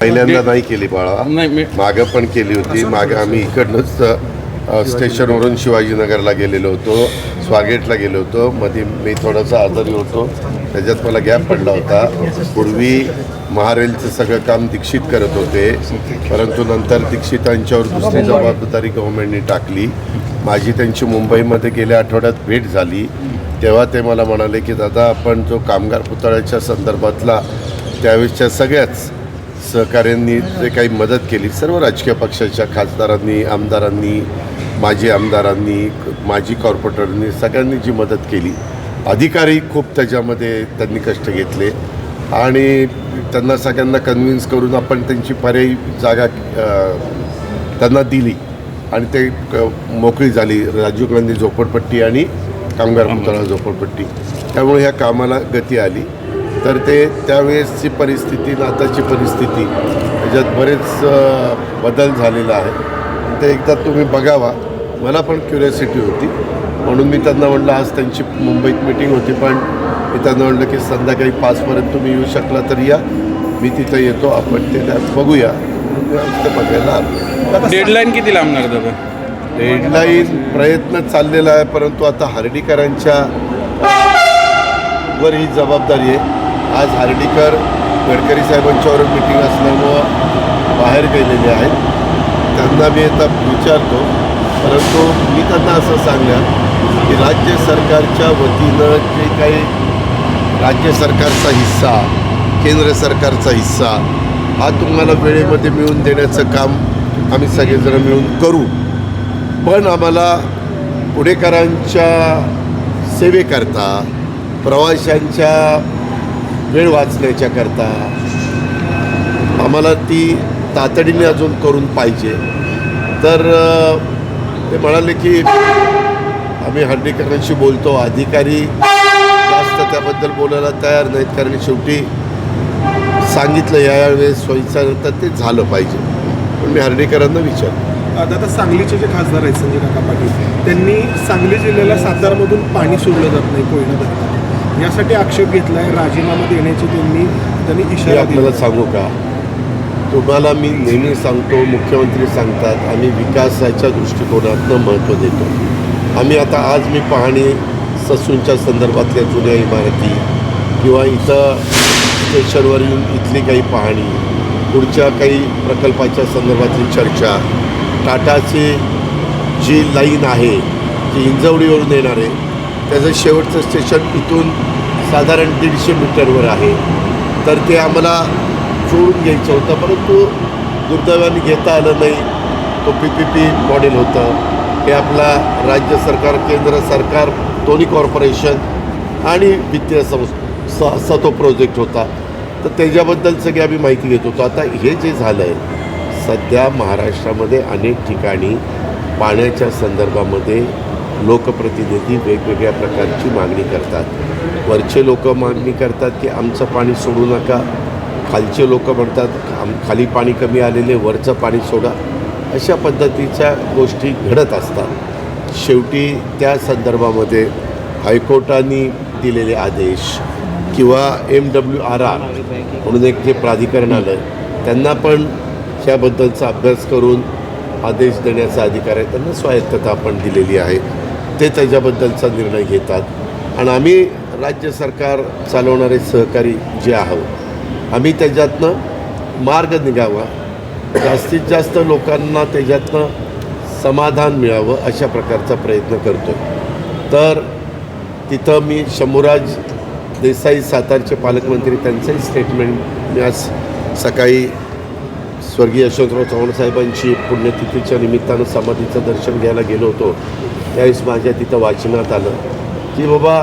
पहिल्यांदा नाही केली बाळा. मागं पण केली होती. मागं आम्ही इकडनंच स्टेशनवरून शिवाजीनगरला गेलेलो होतो. स्वागेटला गेलो होतो. मध्ये मी थोडासा आजारी होतो. त्याच्यात मला गॅप पडला होता. पूर्वी महारेलचं सगळं काम दीक्षित करत होते. परंतु नंतर दीक्षितांच्यावर दुसरी जबाबदारी गव्हर्नमेंटने टाकली. माझी त्यांची मुंबईमध्ये गेल्या आठवड्यात भेट झाली. तेव्हा ते मला म्हणाले की दादा आपण जो कामगार पुतळ्याच्या संदर्भातला त्यावेळेसच्या सगळ्याच सहकाऱ्यांनी जे काही मदत केली सर्व राजकीय पक्षाच्या खासदारांनी आमदारांनी माजी आमदारांनी माजी कॉर्पोरेटरनी सगळ्यांनी जी मदत केली. अधिकारी खूप त्याच्यामध्ये त्यांनी कष्ट घेतले आणि त्यांना सगळ्यांना कन्व्हिन्स करून आपण त्यांची पर्यायी जागा त्यांना दिली आणि ते क- मोकळी झाली. राजीव गांधी झोपडपट्टी आणि कामगार पुतळा झोपडपट्टी. त्यामुळे ह्या कामाला गती आली. तर ते त्यावेळेसची परिस्थिती आताची परिस्थिती त्याच्यात बरेच बदल झालेला आहे. ते एकदा तुम्ही बघावा. मला पण क्युरियोसिटी होती. म्हणून मी त्यांना म्हटलं आज त्यांची मुंबईत मिटिंग होती पण मी त्यांना म्हटलं की संध्याकाळी पाचपर्यंत तुम्ही येऊ शकला तर या. मी तिथं येतो. आपण ते त्यात बघूया. ते बघायला आलो. डेडलाईन किती लांबणार दादा डेडलाईन प्रयत्न चाललेला आहे परंतु आता हर्डीकरांच्या वर ही जबाबदारी आहे. आज हर्डीकर गडकरी साहेबांच्यावर मिटिंग असल्यामुळं बाहेर गेलेले आहेत. त्यांना मी आता विचारतो परंतु मी त्यांना असं सांगल्या की राज्य सरकारच्या वतीनं जे काही राज्य सरकारचा हिस्सा केंद्र सरकारचा हिस्सा हा तुम्हाला वेळेमध्ये मिळून देण्याचं काम आम्ही सगळेजण मिळून करू. पण आम्हाला पुणेकरांच्या सेवेकरता प्रवाशांच्या वेळ वाचण्याच्याकरता आम्हाला ती तातडीने अजून करून पाहिजे. तर ते म्हणाले की आम्ही हड्डीकरांशी बोलतो अधिकारी जास्त त्याबद्दल बोलायला तयार नाहीत कारण शेवटी सांगितलं या यावेळेस सोयीचा ते झालं पाहिजे. पण मी हर्डीकरांना विचारलं दादा सांगलीचे जे खासदार आहेत संजय काका पाटील त्यांनी सांगली जिल्ह्याला सातारमधून पाणी सोडलं जात नाही कोयना धरणात यासाठी आक्षेप घेतला आहे राजीनामा देण्याची त्यांनी त्यांनी इशारा आपल्याला सांगू का? तुम्हाला मी नेहमी सांगतो मुख्यमंत्री सांगतात आम्ही विकासाच्या दृष्टिकोनातनं महत्त्व देतो. आम्ही आता आज मी पाहणी ससूनच्या संदर्भातल्या जुन्या इमारती किंवा इथं स्टेशनवर येऊन इथली काही पाहणी पुढच्या काही प्रकल्पाच्या संदर्भातली चर्चा टाटाची जी लाईन आहे जी हिंजवडीवरून येणार आहे. त्याचं शेवटचं स्टेशन इथून साधारण दीडशे मीटरवर आहे. तर ते आम्हाला जोडून घ्यायचं होतं परंतु दुर्दैवाने घेता आलं नाही. तो पी पी पी मॉडेल होतं. हे आपला राज्य सरकार केंद्र सरकार दोन्ही कॉर्पोरेशन आणि वित्तीय संस्था असा तो प्रोजेक्ट होता. तर त्याच्याबद्दल सगळी आम्ही माहिती घेत होतो. आता हे जे झालं आहे सध्या महाराष्ट्रामध्ये अनेक ठिकाणी पाण्याच्या संदर्भामध्ये लोकप्रतिनिधी वेगवेगळ्या प्रकारची मागणी करतात. वरचे लोक मागणी करतात की आमचं पाणी सोडू नका. खालचे लोक म्हणतात आम खाली पाणी कमी आलेले वरचं पाणी सोडा. अशा पद्धतीच्या गोष्टी घडत असतात. शेवटी त्या संदर्भामध्ये हायकोर्टाने दिलेले आदेश किंवा एम डब्ल्यू आर आर म्हणून एक जे प्राधिकरण आलं त्यांना पण ह्याबद्दलचा अभ्यास करून आदेश देण्याचा अधिकार आहे त्यांना स्वायत्तता आपण दिलेली आहे. ते त्याच्याबद्दलचा निर्णय घेतात. आणि आम्ही राज्य सरकार चालवणारे सहकारी जे आहोत आम्ही त्याच्यातनं मार्ग निघावा. जास्तीत जास्त लोकांना त्याच्यातनं समाधान मिळावं अशा प्रकारचा प्रयत्न करतो. तर तिथं मी शंभूराज देसाई सातारचे पालकमंत्री त्यांचंही स्टेटमेंट मी आज सकाळी स्वर्गीय यशवंतराव चव्हाण साहेबांची पुण्यतिथीच्या निमित्तानं समाधीचं दर्शन घ्यायला गेलो होतो. त्यावेळेस माझ्या तिथं वाचनात आलं. की बाबा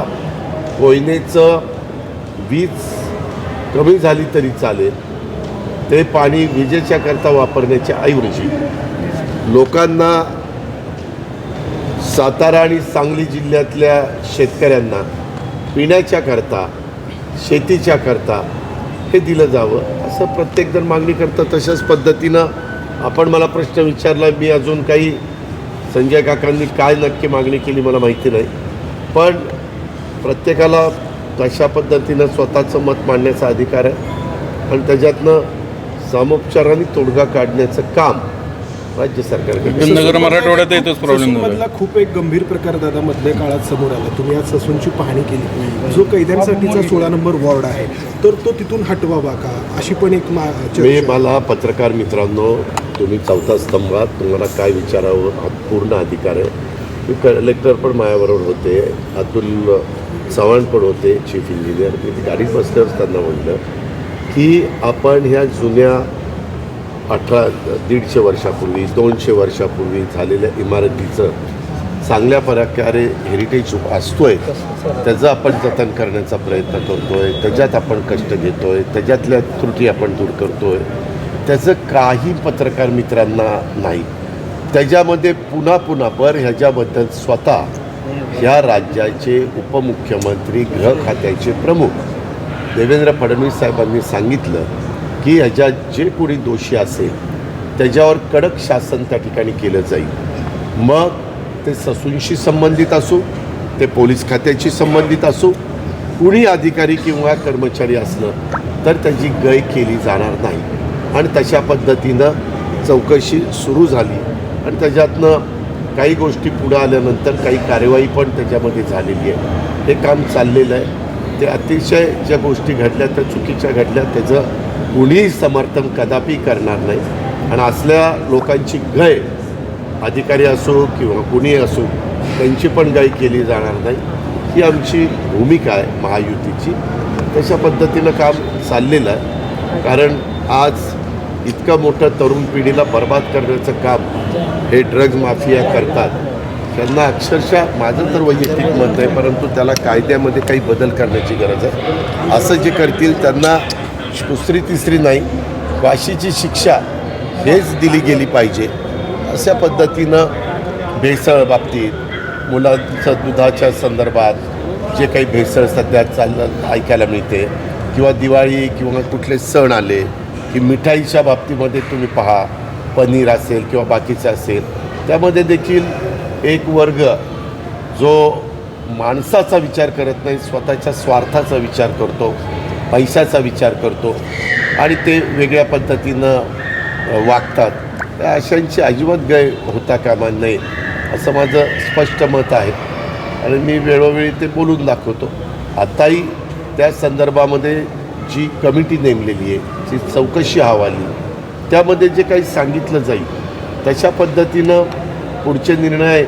कोयनेचं वीज कमी झाली तरी चालेल. ते पाणी विजेच्याकरता वापरण्याच्या ऐवजी लोकांना सातारा आणि सांगली जिल्ह्यातल्या शेतकऱ्यांना पिण्याच्या करता शेतीच्या करता हे दिलं जावं? असं प्रत्येकजण मागणी करतं. तशाच पद्धतीनं आपण मला प्रश्न विचारला मी अजून काही संजय काकांनी काय नक्की मागणी केली मला माहिती नाही. पण प्रत्येकाला कशा पद्धतीनं स्वतःचं मत मांडण्याचा अधिकार आहे. आणि त्याच्यातनं सामोपचाराने तोडगा काढण्याचं काम राज्य सरकारकडे. नगर मराठवाड्यात येतोच प्रॉब्लेम मधला खूप एक गंभीर प्रकार दादा मधल्या काळात समोर आला. तुम्ही आज ससूनची पाहणी केली. जो कैद्यांसाठीचा सोळा नंबर वॉर्ड आहे तर तो तिथून हटवावा का? अशी पण एक मा-. मला पत्रकार मित्रांनो तुम्ही चौथा स्तंभात तुम्हाला काय विचारावं? हा पूर्ण अधिकार आहे. मी कलेक्टर पण माझ्याबरोबर होते. अतुल चव्हाण पण होते चीफ इंजिनियर मी ती गाडीत बसल्यावर त्यांना म्हटलं की आपण ह्या जुन्या अठरा दीडशे वर्षापूर्वी दोनशे वर्षापूर्वी झालेल्या इमारतीचं चांगल्या प्रकारे हेरिटेज असतोय त्याचं आपण जतन करण्याचा प्रयत्न करतोय त्याच्यात आपण कष्ट घेतोय त्याच्यातल्या त्रुटी आपण दूर करतोय. त्याचं काही पत्रकार मित्रांना नाही. त्याच्यामध्ये पुन्हा पुन्हा पर ह्याच्याबद्दल स्वतः ह्या राज्याचे उपमुख्यमंत्री गृह खात्याचे प्रमुख देवेंद्र फडणवीस साहेबांनी सांगितलं. की ह्याच्यात जे कोणी दोषी असेल त्याच्यावर कडक शासन त्या ठिकाणी केलं जाईल. मग ते ससूनशी संबंधित असो ते पोलीस खात्याशी संबंधित असो कुणी अधिकारी किंवा कर्मचारी असलं तर त्याची गय केली जाणार नाही. आणि तशा पद्धतीनं चौकशी सुरू झाली. आणि त्याच्यातनं काही गोष्टी पुढं आल्यानंतर काही कार्यवाही पण त्याच्यामध्ये झालेली आहे. हे काम चाललेलं आहे. ते अतिशय ज्या गोष्टी घडल्या त्या चुकीच्या घडल्या त्याचं कुणीही समर्थन कदापि करणार नाही. आणि असल्या लोकांची गय अधिकारी असो किंवा कुणी असो त्यांची पण गाय केली जाणार नाही. ही आमची भूमिका आहे महायुतीची. तशा पद्धतीनं काम चाललेलं आहे. कारण आज इतकं मोठं तरुण पिढीला बर्बाद करण्याचं काम हे ड्रग्ज माफिया करतात. त्यांना अक्षरशः माझं तर वैयक्तिक मत आहे परंतु त्याला कायद्यामध्ये काही बदल करण्याची गरज आहे. असं जे करतील त्यांना दुसरी तिसरी नाही. फाशीची शिक्षा हेच दिली गेली पाहिजे. अशा पद्धतीनं भेसळ बाबतीत मुलांचं दुधाच्या संदर्भात जे काही भेसळ सध्या चाललं ऐकायला मिळते किंवा दिवाळी किंवा कुठले सण आले की मिठाईच्या बाबतीमध्ये तुम्ही पहा पनीर असेल किंवा बाकीचं असेल त्यामध्ये देखील एक वर्ग जो माणसाचा विचार करत नाही स्वतःच्या स्वार्थाचा विचार करतो पैशाचा विचार करतो आणि ते वेगळ्या पद्धतीनं वागतात. त्या अशांची अजिबात गय होता कामा नये असं माझं स्पष्ट मत आहे. आणि मी वेळोवेळी ते बोलून दाखवतो. आत्ताही त्या संदर्भामध्ये जी कमिटी नेमलेली आहे जी चौकशी हवाली त्यामध्ये जे काही सांगितलं जाईल तशा पद्धतीनं पुढचे निर्णय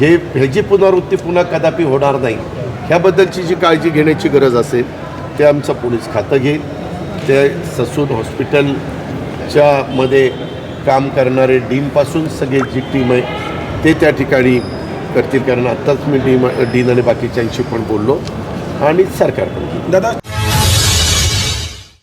हे ह्याची पुनरावृत्ती पुन्हा कदापि होणार नाही ह्याबद्दलची जी काळजी घेण्याची गरज असेल ते आमचं पोलीस खातं घेईल. ते ससून हॉस्पिटलच्या मध्ये काम करणारे डीमपासून सगळे जी टीम आहे ते त्या ठिकाणी करतील. कारण आत्ताच मी डीम डीन आणि बाकीच्यांशी पण बोललो. आणि सरकार पण. दादा